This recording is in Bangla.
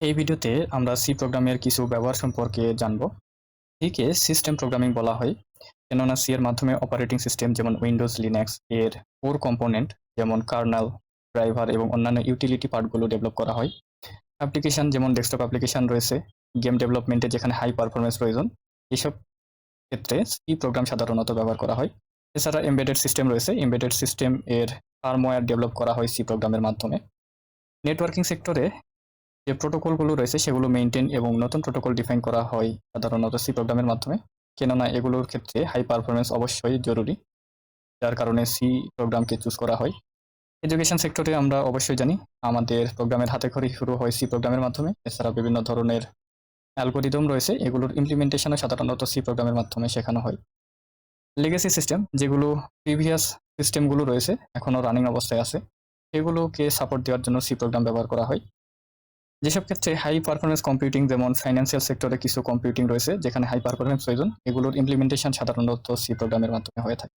এই ভিডিওতে আমরা সি প্রোগ্রামের কিছু ব্যবহার সম্পর্কে জানব। সিকে সিস্টেম প্রোগ্রামিং বলা হয়, কেননা সি এর মাধ্যমে অপারেটিং সিস্টেম যেমন উইন্ডোজ লিনাক্স এর কোর কম্পোনেন্ট যেমন কার্নাল ড্রাইভার এবং অন্যান্য ইউটিলিটি পার্টগুলো ডেভেলপ করা হয়। অ্যাপ্লিকেশন যেমন ডেস্কটপ অ্যাপ্লিকেশন রয়েছে গেম ডেভেলপমেন্টে যেখানে হাই পারফরমেন্স প্রয়োজন, এসব ক্ষেত্রে সি প্রোগ্রাম সাধারণত ব্যবহার করা হয়। এছাড়া এমবেডেড সিস্টেম রয়েছে এমবেডেড সিস্টেম এর ফার্মওয়্যার ডেভেলপ করা হয় সি প্রোগ্রামের মাধ্যমে। নেটওয়ার্কিং সেক্টরে যে প্রোটোকলগুলো রয়েছে সেগুলো মেনটেন এবং নতুন প্রোটোকল ডিফাইন করা হয় সাধারণত সি প্রোগ্রামের মাধ্যমে। কেননা এগুলোর ক্ষেত্রে হাই পারফরমেন্স অবশ্যই জরুরি, যার কারণে সি প্রোগ্রামকে চুজ করা হয়। এডুকেশন সেক্টরে আমরা অবশ্যই জানি, আমাদের প্রোগ্রামের হাতে খড়ি শুরু হয় সি প্রোগ্রামের মাধ্যমে। এছাড়া বিভিন্ন ধরনের অ্যালগোরিদম রয়েছে, এগুলোর ইমপ্লিমেন্টেশনও সাধারণত সি প্রোগ্রামের মাধ্যমে শেখানো হয়। লেগেসি সিস্টেম যেগুলো প্রিভিয়াস সিস্টেমগুলো রয়েছে এখনও রানিং অবস্থায় আছে সেগুলোকে সাপোর্ট দেওয়ার জন্য সি প্রোগ্রাম ব্যবহার করা হয়। যেসব ক্ষেত্রে হাই পারফরমেন্স কম্পিউটিং যেমন ফাইন্যান্সিয়াল সেক্টরে কিছু কম্পিউটিং রয়েছে, যেখানে হাই পারফরমেন্স প্রয়োজন, এগুলোর ইমপ্লিমেন্টেশন সাধারণত সি প্রোগ্রামের মাধ্যমে হয়ে থাকে।